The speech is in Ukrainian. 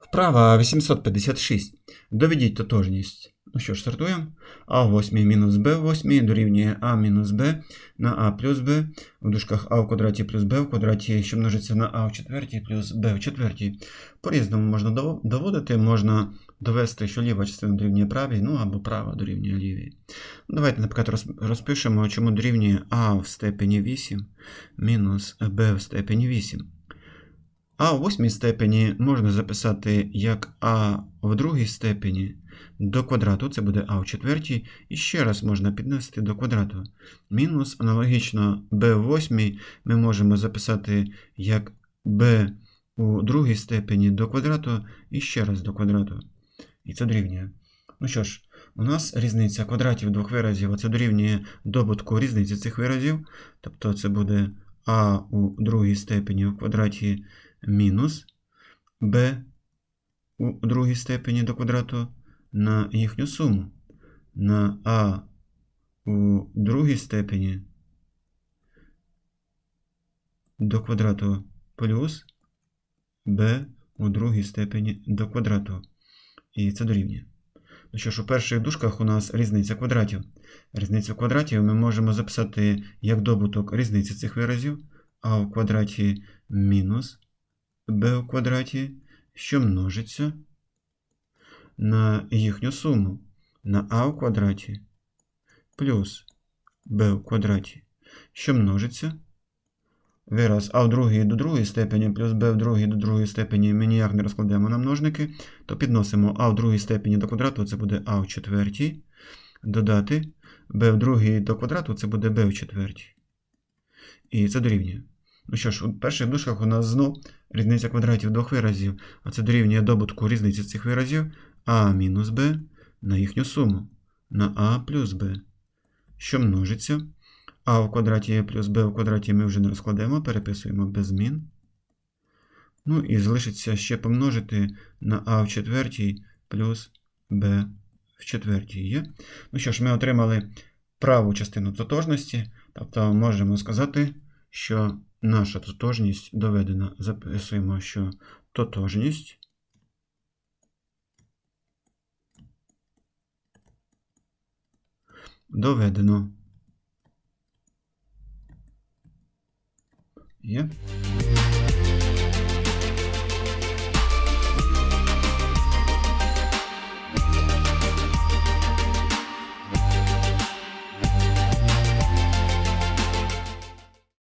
Вправа 856. Доведіть тотожність. Ну що ж, стартуємо. А в 8 мінус Б в 8 дорівнює А мінус Б на А плюс Б в дужках А в квадраті плюс Б в квадраті, що множиться на А в четвертій плюс Б в четвертій. По-різному можна доводити, можна довести, що ліва частина дорівнює правій, ну або права дорівнює лівій. Ну, Давайте, наприклад, розпишемо, чому дорівнює А в степені 8 мінус Б в степені 8. А у восьмій степені можна записати як А в другій степені до квадрату, це буде А в четвертій, і ще раз можна піднести до квадрату. Мінус аналогічно b в восьмій ми можемо записати як b у другій степені до квадрату і ще раз до квадрату. І це дорівнює. Ну що ж, у нас різниця квадратів двох виразів, а це дорівнює добутку різниці цих виразів. Тобто це буде а у другій степені в квадраті мінус b у другій степені до квадрату на їхню суму. На а у другій степені до квадрату плюс b у другій степені до квадрату. І це дорівнює. Ну що ж, у перших дужках у нас різниця квадратів. Різницю квадратів ми можемо записати як добуток різниці цих виразів, а в квадраті мінус b у квадраті, що множиться на їхню суму на а в квадраті плюс b у квадраті, що множиться. Вираз а в другій до другої степені плюс b в другій до другої степені ми ніяк не розкладемо на множники, то підносимо а в другій степені до квадрату, це буде а в четвертій. Додати b в другій до квадрату, це буде b в четвертій. І це дорівнює. Ну що ж, у перших дужках у нас знов різниця квадратів двох виразів, а це дорівнює добутку різниці цих виразів а мінус b на їхню суму на а плюс b, що множиться. А в квадраті плюс b в квадраті ми вже не розкладемо, переписуємо без змін. Ну і залишиться ще помножити на а в четвертій плюс b в четвертій є. Ну що ж, ми отримали праву частину тотожності, тобто можемо сказати, що наша тотожність доведена. Записуємо, що тотожність доведено. Є.